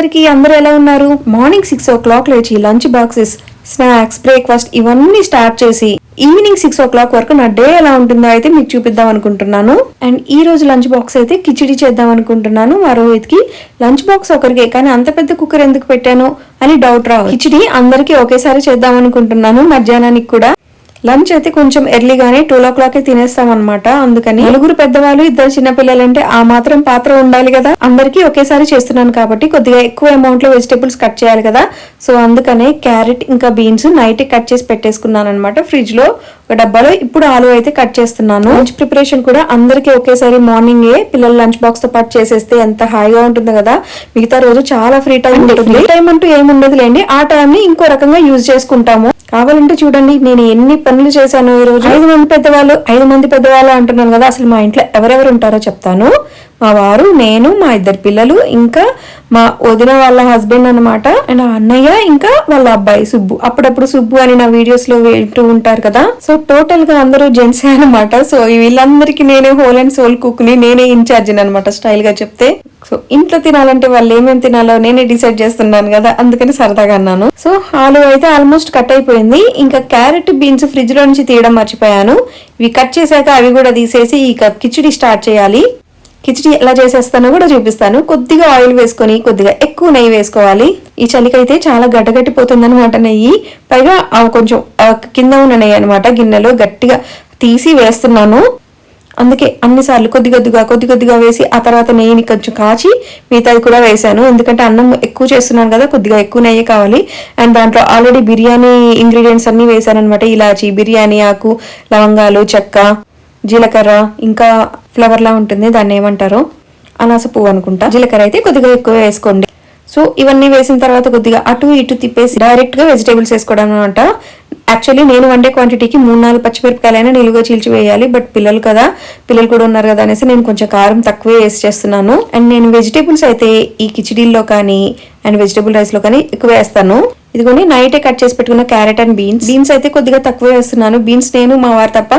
అందరికీ అందరూ ఎలా ఉన్నారు? మార్నింగ్ సిక్స్ ఓ క్లాక్ లేచి లంచ్ బాక్సెస్ స్నాక్స్ బ్రేక్ఫాస్ట్ ఇవన్నీ స్టార్ట్ చేసి ఈవినింగ్ సిక్స్ ఓ క్లాక్ వరకు నా డే ఎలా ఉంటుందో అయితే మీకు చూపిద్దాం అనుకుంటున్నాను. అండ్ ఈ రోజు లంచ్ బాక్స్ అయితే కిచిడి చేద్దాం అనుకుంటున్నాను. మా రోహిత్కి లంచ్ బాక్స్ ఒకరికే కానీ అంత పెద్ద కుక్కర్ ఎందుకు పెట్టాను అని డౌట్ రావు కిచిడి అందరికీ ఒకేసారి చేద్దాం అనుకుంటున్నాను. మధ్యాహ్నానికి కూడా లంచ్ అయితే కొంచెం ఎర్లీగానే టూ ఓ క్లాక్ తినేస్తాం అనమాట అందుకని నలుగురు పెద్దవాళ్ళు ఇద్దరు చిన్నపిల్లలంటే ఆ మాత్రం పాత్ర ఉండాలి కదా. అందరికీ ఒకేసారి చేస్తున్నాను కాబట్టి కొద్దిగా ఎక్కువ అమౌంట్లో వెజిటేబుల్స్ కట్ చేయాలి కదా. సో అందుకనే క్యారెట్ ఇంకా బీన్స్ నైట్ కట్ చేసి పెట్టేసుకున్నాను అనమాట ఫ్రిడ్జ్లో ఒక డబ్బాలో ఇప్పుడు ఆలు అయితే కట్ చేస్తున్నాను. లంచ్ ప్రిపరేషన్ కూడా అందరికీ ఒకేసారి మార్నింగ్ ఏ పిల్లలు లంచ్ బాక్స్తో పాటు చేసేస్తే ఎంత హాయిగా ఉంటుంది కదా. మిగతా రోజు చాలా ఫ్రీ టైం ఉంటుంది. టైం అంటూ ఏముండదు లేండి ఆ టైం ని ఇంకో రకంగా యూజ్ చేసుకుంటాము. కావాలంటే చూడండి నేను ఎన్ని పనులు చేశాను ఈ రోజు? ఐదు మంది పెద్దవాళ్ళు ఐదు మంది పెద్దవాళ్ళు అంటున్నాను కదా. అసలు మా ఇంట్లో ఎవరెవరు ఉంటారో చెప్తాను. మా వారు నేను మా ఇద్దరు పిల్లలు ఇంకా మా వదిన వాళ్ళ హస్బెండ్ అనమాట అండ్ అన్నయ్య ఇంకా వాళ్ళ అబ్బాయి సుబ్బు. అప్పుడప్పుడు సుబ్బు అని నా వీడియోస్లో వింటూ ఉంటారు కదా. సో టోటల్గా అందరూ జెంట్సే అనమాట సో వీళ్ళందరికీ నేనే హోల్ అండ్ సోల్ కుక్ని నేనే ఇన్ఛార్జ్ అనమాట స్టైల్గా చెప్తే. సో ఇంట్లో తినాలంటే వాళ్ళు ఏమేమి తినాలో నేనే డిసైడ్ చేస్తున్నాను కదా అందుకని సరదాగా అన్నాను. సో ఆలు అయితే ఆల్మోస్ట్ కట్ అయిపోయింది. ఇంకా క్యారెట్ బీన్స్ ఫ్రిడ్జ్లో నుంచి తీయడం మర్చిపోయాను. ఇవి కట్ చేశాక అవి కూడా తీసేసి ఇక కిచిడి స్టార్ట్ చేయాలి. కిచిడి ఎలా చేసేస్తానో కూడా చూపిస్తాను. కొద్దిగా ఆయిల్ వేసుకొని కొద్దిగా ఎక్కువ నెయ్యి వేసుకోవాలి. ఈ చలికైతే చాలా గడ్డగట్టిపోతుంది అనమాట నెయ్యి. పైగా ఆ కొంచెం కింద ఉన్న నెయ్యి అనమాట గిన్నెలో గట్టిగా తీసి వేస్తున్నాను. అందుకే అన్నిసార్లు కొద్ది కొద్దిగా కొద్ది కొద్దిగా వేసి ఆ తర్వాత నెయ్యిని కొంచెం కాచి మిగతాది కూడా వేసాను. ఎందుకంటే అన్నం ఎక్కువ చేస్తున్నాను కదా కొద్దిగా ఎక్కువ నెయ్యి కావాలి. అండ్ దాంట్లో ఆల్రెడీ బిర్యానీ ఇంగ్రీడియంట్స్ అన్ని వేసాను అనమాట ఇలాచి బిర్యానీ ఆకు లవంగాలు చెక్క. జీలకర్ర ఇంకా ఫ్లవర్ లా ఉంటుంది దాన్ని ఏమంటారో? అనాస పువ్వు అనుకుంటా. జీలకర్ర అయితే కొద్దిగా ఎక్కువ వేసుకోండి. సో ఇవన్నీ వేసిన తర్వాత కొద్దిగా అటు ఇటు తిప్పేసి డైరెక్ట్గా వెజిటేబుల్స్ వేసుకోవడం అనమాట యాక్చువల్లీ నేను వండే క్వాంటిటీకి మూడు నాలుగు పచ్చిమిరపకాయలైనా నిలువ చీల్చి వేయాలి. బట్ పిల్లలు కదా పిల్లలు కూడా ఉన్నారు కదా అనేసి నేను కొంచెం కారం తక్కువే వేసి చేస్తున్నాను. అండ్ నేను వెజిటేబుల్స్ అయితే ఈ కిచిడీల్లో కానీ అండ్ వెజిటేబుల్ రైస్లో కానీ ఎక్కువ వేస్తాను. ఇదిగోండి నైటే కట్ చేసి పెట్టుకున్న క్యారెట్ అండ్ బీన్స్ బీన్స్ అయితే కొద్దిగా తక్కువ వేస్తున్నాను. బీన్స్ నేను మా వారు తప్ప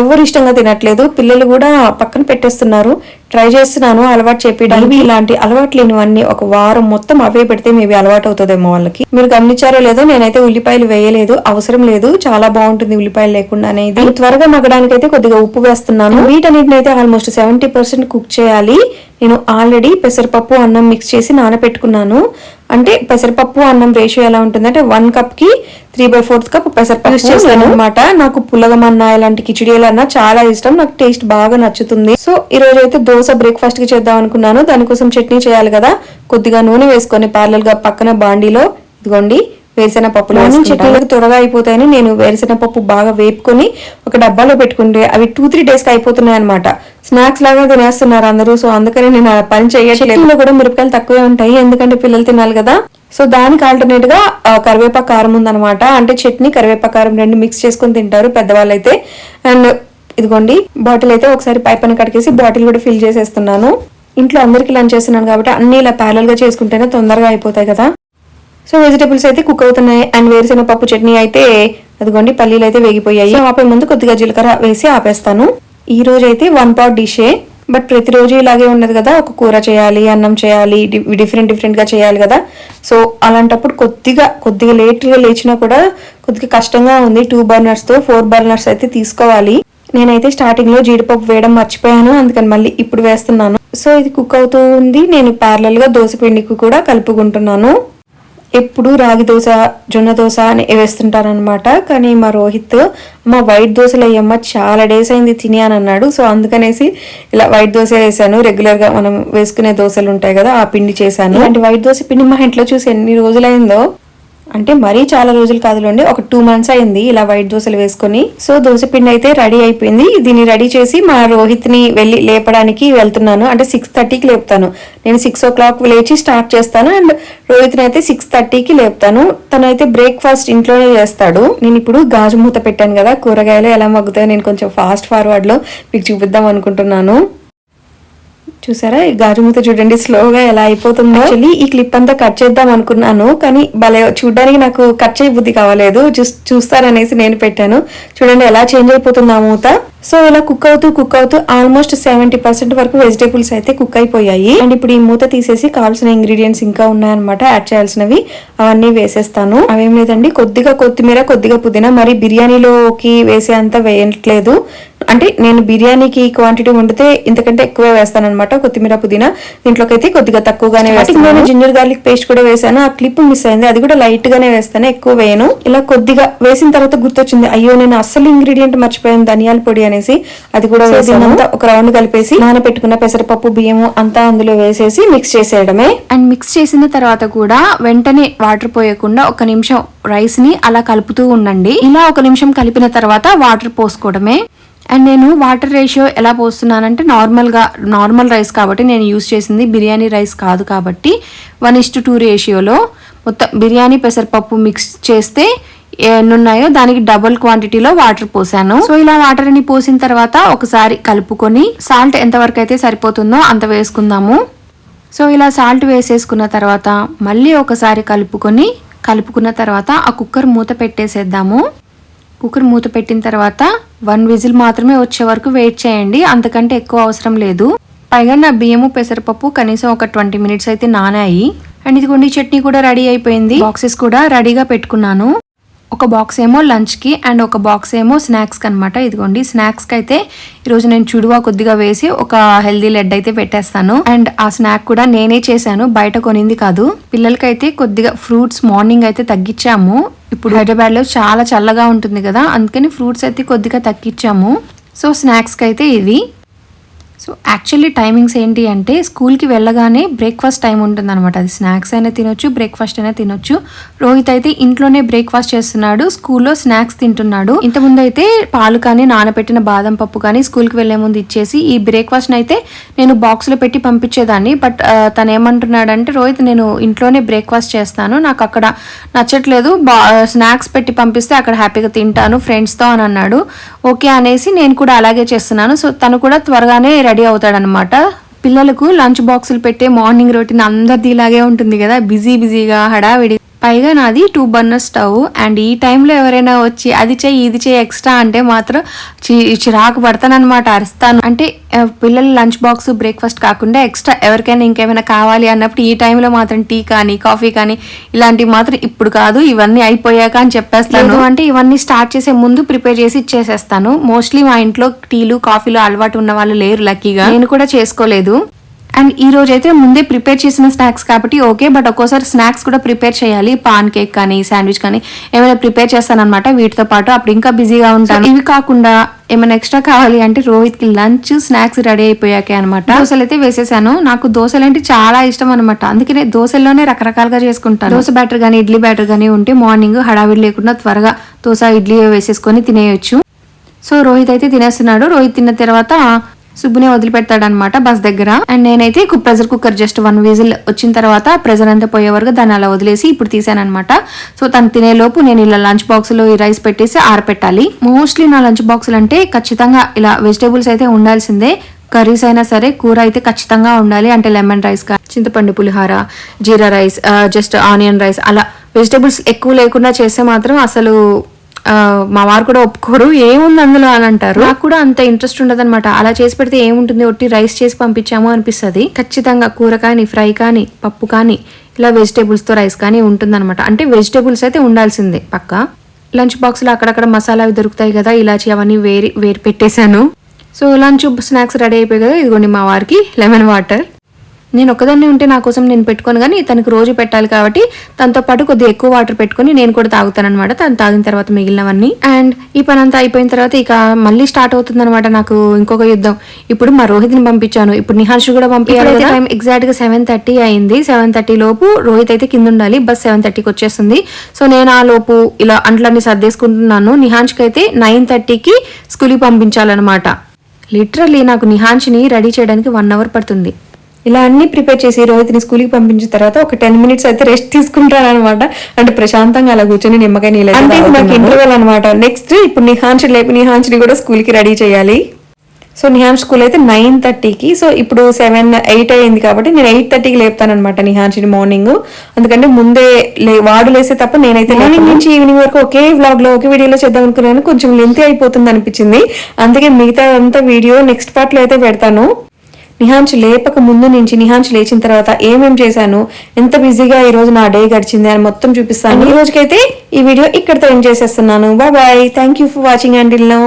ఎవరు ఇష్టంగా తినట్లేదు. పిల్లలు కూడా పక్కన పెట్టేస్తున్నారు. ట్రై చేస్తున్నాను అలవాటు చెప్పి ఇలాంటి అలవాటు లేనివన్నీ ఒక వారం మొత్తం అవే పెడితే మేబీ అలవాటు అవుతుందేమో వాళ్ళకి. మీరు గమనించారో లేదో నేనైతే ఉల్లిపాయలు వేయలేదు అవసరం లేదు. చాలా బాగుంటుంది ఉల్లిపాయలు లేకుండా అనేది. త్వరగా మగ్గడానికి అయితే కొద్దిగా ఉప్పు వేస్తున్నాను. వీటన్నిటిని అయితే ఆల్మోస్ట్ సెవెంటీ పర్సెంట్ కుక్ చేయాలి. నేను ఆల్రెడీ పెసరపప్పు అన్నం మిక్స్ చేసి నానబెట్టుకున్నాను. అంటే పెసరపప్పు అన్నం రేషియో ఎలా ఉంటుందంటే వన్ కప్కి త్రీ బై ఫోర్త్ కప్ పెసరపప్పు యూస్ చేస్తాను. అనమాట నాకు పుల్లగమన్నా ఇలాంటి కిచిడీలు అన్నా చాలా ఇష్టం. నాకు టేస్ట్ బాగా నచ్చుతుంది. సో ఈ రోజు అయితే దోశ బ్రేక్ఫాస్ట్కి చేద్దాం అనుకున్నాను. దానికోసం చట్నీ చేయాలి కదా. కొద్దిగా నూనె వేసుకొని ప్యారల్గా పక్కన బాండీలో ఇదిగోండి వేరుశెనగ పప్పులు చట్నీలకు త్వరగా అయిపోతాయని నేను వేరుశెనగ పప్పు బాగా వేపుకొని ఒక డబ్బాలో పెట్టుకుంటే అవి టూ త్రీ డేస్కి అయిపోతున్నాయి అనమాట స్నాక్స్ లాగా తినేస్తున్నారు అందరూ సో అందుకని నేను ఆ పని చేయట్లేదు. కూడా మిరపకాయలు తక్కువే ఉంటాయి ఎందుకంటే పిల్లలు తినాలి కదా. సో దానికి ఆల్టర్నేట్గా కరివేపాకు కారం ఉందన్నమాట. అంటే చట్నీ కరివేపాకు కారం రెండు మిక్స్ చేసుకొని తింటారు పెద్దవాళ్ళు అయితే అండ్ ఇదిగోండి బాటిల్ అయితే ఒకసారి పైపని కడిగేసి బాటిల్ కూడా ఫిల్ చేసేస్తున్నాను. ఇంట్లో అందరికి లంచ్ చేస్తున్నాను కాబట్టి అన్ని ఇలా ప్యారల్గా చేసుకుంటేనే తొందరగా అయిపోతాయి కదా. సో వెజిటబుల్స్ అయితే కుక్ అవుతున్నాయి అండ్ వేరుశెనగ పప్పు చట్నీ అయితే అదిగోండి పల్లీలు అయితే వేగిపోయాయి ఆపే ముందు కొద్దిగా జీలకర్ర వేసి ఆపేస్తాను. ఈ రోజు అయితే వన్ పాట్ డిషే బట్ ప్రతిరోజు ఇలాగే ఉండదు కదా ఒక కూర చేయాలి అన్నం చేయాలి డిఫరెంట్ డిఫరెంట్గా చేయాలి కదా. సో అలాంటప్పుడు కొద్దిగా కొద్దిగా లేట్గా లేచినా కూడా కొద్దిగా కష్టంగా ఉంది. టూ బర్నర్స్తో ఫోర్ బర్నర్స్ అయితే తీసుకోవాలి. నేనైతే స్టార్టింగ్లో జీడిపప్పు వేయడం మర్చిపోయాను అందుకని మళ్ళీ ఇప్పుడు వేస్తున్నాను. సో ఇది కుక్ అవుతూ ఉంది. నేను ప్యారలల్గా దోశ పిండికి కూడా కలుపుకుంటున్నాను. ఎప్పుడు రాగి దోశ జొన్న దోశ అని వేస్తుంటారనమాట కానీ మా రోహిత్ మా వైట్ దోశలు అయ్యమ్మ చాలా డేస్ అయింది తిని అని అన్నాడు. సో అందుకనేసి ఇలా వైట్ దోశ వేసాను. రెగ్యులర్గా మనం వేసుకునే దోశలు ఉంటాయి కదా ఆ పిండి చేశాను. అంటే వైట్ దోశ పిండి మా ఇంట్లో చూసి ఎన్ని రోజులైందో అంటే మరీ చాలా రోజులు కాదులండి ఒక టూ మంత్స్ అయింది ఇలా వైట్ దోశలు వేసుకొని. సో దోశ పిండి అయితే రెడీ అయిపోయింది. దీన్ని రెడీ చేసి మా రోహిత్ని వెళ్ళి లేపడానికి వెళ్తున్నాను. అంటే సిక్స్ థర్టీకి లేపుతాను. నేను సిక్స్ ఓ క్లాక్ లేచి స్టార్ట్ చేస్తాను అండ్ రోహిత్ అయితే సిక్స్ థర్టీకి లేపుతాను. తనైతే బ్రేక్ఫాస్ట్ ఇంట్లోనే చేస్తాడు. నేను ఇప్పుడు గాజు మూత పెట్టాను కదా కూరగాయలు ఎలా మగ్గుతాయో నేను కొంచెం ఫాస్ట్ ఫార్వర్డ్లో మీకు చూపిద్దాం అనుకుంటున్నాను. చూసారా? ఈ గాజు మూత చూడండి స్లోగా ఎలా అయిపోతుందో. యాక్చువల్లీ ఈ క్లిప్ అంతా కట్ చేద్దాం అనుకున్నాను కానీ భలే చూడడానికి నాకు కట్ చేయ బుద్ధి కావలేదు. జస్ట్ చూస్తారనేసి నేను పెట్టాను. చూడండి ఎలా చేంజ్ అయిపోతుంది ఆ మూత. సో ఇలా కుక్ అవుతూ కుక్ అవుతూ ఆల్మోస్ట్ సెవెంటీ పర్సెంట్ వరకు వెజిటేబుల్స్ అయితే కుక్ అయిపోయాయి. అండ్ ఇప్పుడు ఈ మూత తీసేసి కావాల్సిన ఇంగ్రీడియంట్స్ ఇంకా ఉన్నాయన్నమాట. యాడ్ చేయాల్సినవి అవన్నీ వేసేస్తాను. అవేం లేదండి కొద్దిగా కొత్తిమీర కొద్దిగా పుదీనా. మరి బిర్యానీలోకి వేసే అంత వేయట్లేదు. అంటే నేను బిర్యానీకి క్వాంటిటీ వండితే ఇంతకంటే ఎక్కువ వేస్తాను అనమాట కొత్తిమీర పుదీనా. దీంట్లోకి అయితే కొద్దిగా తక్కువగానే వేస్తాను. నేను జింజర్ గార్లిక్ పేస్ట్ కూడా వేసాను. ఆ క్లిప్ మిస్ అయింది. అది కూడా లైట్ గానే వేస్తాను. ఎక్కువ వేయను. ఇలా కొద్దిగా వేసిన తర్వాత గుర్తొచ్చింది. అయ్యో నేను అస్సలు ఇంగ్రీడియంట్ మర్చిపోయాను. ధనియాల పొడి అనేసి అది కూడా వేసానంతా ఒక రౌండ్ కలిపేసి నానబెట్టుకున్న పెసరపప్పు బియ్యము అంతా అందులో వేసేసి మిక్స్ చేసేయడమే. అండ్ మిక్స్ చేసిన తర్వాత కూడా వెంటనే వాటర్ పోయకుండా ఒక నిమిషం రైస్ని అలా కలుపుతూ ఉండండి. ఇలా ఒక నిమిషం కలిపిన తర్వాత వాటర్ పోసుకోవడమే. అండ్ నేను వాటర్ రేషియో ఎలా పోస్తున్నానంటే నార్మల్గా నార్మల్ రైస్ కాబట్టి నేను యూస్ చేసింది బిర్యానీ రైస్ కాదు కాబట్టి వన్ ఇస్ టు టూ రేషియోలో మొత్తం బిర్యానీ పెసరపప్పు మిక్స్ చేస్తే ఎన్నున్నాయో దానికి డబుల్ క్వాంటిటీలో వాటర్ పోసాను. సో ఇలా వాటర్ అని పోసిన తర్వాత ఒకసారి కలుపుకొని సాల్ట్ ఎంతవరకు అయితే సరిపోతుందో అంత వేసుకుందాము. సో ఇలా సాల్ట్ వేసేసుకున్న తర్వాత మళ్ళీ ఒకసారి కలుపుకొని కలుపుకున్న తర్వాత ఆ కుక్కర్ మూత పెట్టేసేద్దాము. కుక్కర్ మూత పెట్టిన తర్వాత వన్ విజిల్ మాత్రమే వచ్చే వరకు వెయిట్ చేయండి. అంతకంటే ఎక్కువ అవసరం లేదు. పైగా నా బియ్యము పెసరపప్పు కనీసం ఒక ట్వంటీ మినిట్స్ అయితే నానాయి. అండ్ ఇదిగోండి చట్నీ కూడా రెడీ అయిపోయింది. బాక్సెస్ కూడా రెడీగా పెట్టుకున్నాను. ఒక బాక్స్ ఏమో లంచ్కి అండ్ ఒక బాక్స్ ఏమో స్నాక్స్కి అనమాట ఇదిగోండి స్నాక్స్కి అయితే ఈరోజు నేను చుడువా కొద్దిగా వేసి ఒక హెల్దీ లెడ్ అయితే పెట్టేస్తాను. అండ్ ఆ స్నాక్ కూడా నేనే చేశాను బయట కొనింది కాదు. పిల్లలకైతే కొద్దిగా ఫ్రూట్స్ మార్నింగ్ అయితే తగ్గించాము. ఇప్పుడు హైదరాబాద్లో చాలా చల్లగా ఉంటుంది కదా అందుకని ఫ్రూట్స్ అయితే కొద్దిగా తగ్గించాము. సో స్నాక్స్కి అయితే ఇవి. సో యాక్చువల్లీ టైమింగ్స్ ఏంటి అంటే స్కూల్కి వెళ్ళగానే బ్రేక్ఫాస్ట్ టైం ఉంటుంది అనమాట అది స్నాక్స్ అయినా తినొచ్చు బ్రేక్ఫాస్ట్ అయినా తినొచ్చు. రోహిత్ అయితే ఇంట్లోనే బ్రేక్ఫాస్ట్ చేస్తున్నాడు స్కూల్లో స్నాక్స్ తింటున్నాడు. ఇంతకుముందు అయితే పాలు కానీ నానబెట్టిన బాదం పప్పు కానీ స్కూల్కి వెళ్ళే ముందు ఇచ్చేసి ఈ బ్రేక్ఫాస్ట్ని అయితే నేను బాక్స్లో పెట్టి పంపించేదాన్ని. బట్ తను ఏమంటున్నాడంటే రోహిత్ నేను ఇంట్లోనే బ్రేక్ఫాస్ట్ చేస్తాను. నాకు అక్కడ నచ్చట్లేదు. బా స్నాక్స్ పెట్టి పంపిస్తే అక్కడ హ్యాపీగా తింటాను ఫ్రెండ్స్తో అని అన్నాడు. ఓకే అనేసి నేను కూడా అలాగే చేస్తున్నాను. సో తను కూడా త్వరగానే రెడీ అవుతాడనమాట పిల్లలకు లంచ్ బాక్సులు పెట్టే మార్నింగ్ రొటీన్ అందరిది ఇలాగే ఉంటుంది కదా. బిజీ బిజీగా హడావిడి పైగా నాది టూ బర్నర్ స్టవ్ అండ్ ఈ టైంలో ఎవరైనా వచ్చి అది చేయి ఇది చేయి ఎక్స్ట్రా అంటే మాత్రం చి- చిరాకు పడతానమాట అరుస్తాను. అంటే పిల్లల లంచ్ బాక్స్ బ్రేక్ఫాస్ట్ కాకుండా ఎక్స్ట్రా ఎవరికైనా ఇంకేమైనా కావాలి అన్నప్పుడు ఈ టైంలో మాత్రం టీ కానీ కాఫీ కానీ ఇలాంటివి మాత్రం ఇప్పుడు కాదు ఇవన్నీ అయిపోయాక అని చెప్పేస్తాను. అంటే ఇవన్నీ స్టార్ట్ చేసే ముందు ప్రిపేర్ చేసి ఇచ్చేసేస్తాను. మోస్ట్లీ మా ఇంట్లో టీలు కాఫీలు అలవాటు ఉన్న వాళ్ళు లేరు లక్కీగా నేను కూడా చేసుకోలేదు. అండ్ ఈ రోజు అయితే ముందే ప్రిపేర్ చేసిన స్నాక్స్ కాబట్టి ఓకే బట్ ఒక్కోసారి స్నాక్స్ కూడా ప్రిపేర్ చేయాలి. పాన్ కేక్ కానీ శాండ్విచ్ కానీ ఏమైనా ప్రిపేర్ చేస్తానన్నమాట వీటితో పాటు. అప్పుడు ఇంకా బిజీగా ఉంటాను. ఇవి కాకుండా ఏమైనా ఎక్స్ట్రా కావాలి అంటే రోహిత్కి లంచ్ స్నాక్స్ రెడీ అయిపోయాకే అనమాట దోశలు అయితే వేసేసాను. నాకు దోశలు అంటే చాలా ఇష్టం అనమాట అందుకనే దోశల్లోనే రకరకాలుగా చేసుకుంటాను. దోశ బ్యాటర్ కానీ ఇడ్లీ బ్యాటర్ కానీ ఉంటే మార్నింగ్ హడావిడి లేకుండా త్వరగా దోశ ఇడ్లీ వేసేసుకొని తినేయొచ్చు. సో రోహిత్ అయితే తినేస్తున్నాడు. రోహిత్ తిన్న తర్వాత సుబ్బునే వదిలిపెడతాడనమాట బస్ దగ్గర. అండ్ నేనైతే pressure cooker just one whistle వచ్చిన తర్వాత ప్రెజర్ అంతా పోయే వరకు దాన్ని అలా వదిలేసి ఇప్పుడు తీసానమాట సో తను తినే లోపు నేను ఇలా లంచ్ బాక్స్లో ఈ రైస్ పెట్టేసి ఆరపెట్టాలి. మోస్ట్లీ నా లంచ్ బాక్సులు అంటే ఖచ్చితంగా ఇలా వెజిటేబుల్స్ అయితే ఉండాల్సిందే. కర్రీస్ అయినా సరే కూర అయితే ఖచ్చితంగా ఉండాలి. అంటే లెమన్ రైస్ చింతపండు pulihora jeera rice just onion rice అలా వెజిటేబుల్స్ ఎక్కువ లేకుండా చేస్తే మాత్రం అసలు మా వారు కూడా ఒప్పుకోరు. ఏముంది అందులో అని అంటారు. నాకు కూడా అంత ఇంట్రెస్ట్ ఉండదు అనమాట అలా చేసి పెడితే ఏముంటుంది? ఒట్టి రైస్ చేసి పంపించాము అనిపిస్తుంది. ఖచ్చితంగా కూర కానీ ఫ్రై కానీ పప్పు కానీ ఇలా వెజిటేబుల్స్తో రైస్ కానీ ఉంటుందన్నమాట. అంటే వెజిటేబుల్స్ అయితే ఉండాల్సిందే పక్కా. లంచ్ బాక్స్లో అక్కడక్కడ మసాలా అవి దొరుకుతాయి కదా ఇలాచి అవన్నీ వేరి వేరు పెట్టేశాను. సో లంచ్ స్నాక్స్ రెడీ అయిపోయి కదా ఇదిగోండి మా వారికి లెమన్ వాటర్. నేను ఒక్కదాన్ని ఉంటే నా కోసం నేను పెట్టుకోను కానీ తనకు రోజు పెట్టాలి కాబట్టి తనతో పాటు కొద్దిగా ఎక్కువ వాటర్ పెట్టుకొని నేను కూడా తాగుతాను అనమాట తను తాగిన తర్వాత మిగిలినవన్నీ. అండ్ ఈ పని అంతా అయిపోయిన తర్వాత ఇక మళ్ళీ స్టార్ట్ అవుతుంది అనమాట నాకు ఇంకొక యుద్ధం. ఇప్పుడు మా రోహిత్ని పంపించాను. ఇప్పుడు నిహాన్ష్ కూడా పంపించాలి టైం ఎగ్జాక్ట్గా సెవెన్ థర్టీ అయింది. సెవెన్ థర్టీ లోపు రోహిత్ అయితే కింద ఉండాలి. బస్ సెవెన్ థర్టీకి వచ్చేస్తుంది. సో నేను ఆ లోపు ఇలా అంట్లన్నీ సర్దేసుకుంటున్నాను. నిహాన్ష్కి అయితే నైన్ థర్టీకి స్కూల్కి పంపించాలన్నమాట. లిటరల్లీ నాకు నిహాన్ష్ని రెడీ చేయడానికి వన్ అవర్ పడుతుంది. ఇలా అన్ని ప్రిపేర్ చేసి రోహిత్ని స్కూల్కి పంపించిన తర్వాత ఒక టెన్ మినిట్స్ అయితే రెస్ట్ తీసుకుంటాను అనమాట అంటే ప్రశాంతంగా అలా కూర్చొని నిమ్మకాయ నీళ్ళు అయితే నాకు ఇంటర్వెల్ అనమాట నెక్స్ట్ ఇప్పుడు నిహాన్షి లేపి నిహాన్షిని కూడా స్కూల్కి రెడీ చేయాలి. సో నిహాన్ స్కూల్ అయితే నైన్ థర్టీకి సో ఇప్పుడు సెవెన్ ఎయిట్ అయింది కాబట్టి నేను ఎయిట్ థర్టీకి లేపుతానమాట నిహాన్షిని మార్నింగ్ ఎందుకంటే ముందే లే వాడు లేసే తప్ప నేనైతే మార్నింగ్ నుంచి ఈవినింగ్ వరకు ఒకే వ్లాగ్లో ఒకే వీడియోలో చేద్దాం అనుకున్నాను. కొంచెం లెంత్ అయిపోతుంది అనిపించింది. అందుకే మిగతా అంతా వీడియో నెక్స్ట్ పార్ట్లో అయితే పెడతాను. నిహాంష్ లేపక ముందు నుంచి నిహాన్ష్ లేచిన తర్వాత ఏమేం చేశాను? ఎంత బిజీగా ఈ రోజు నా డే గడిచింది అని మొత్తం చూపిస్తాను. ఈ రోజుకైతే ఈ వీడియో ఇక్కడితో ఎండ్ చేసేస్తున్నాను. Bye bye. Thank you for watching and now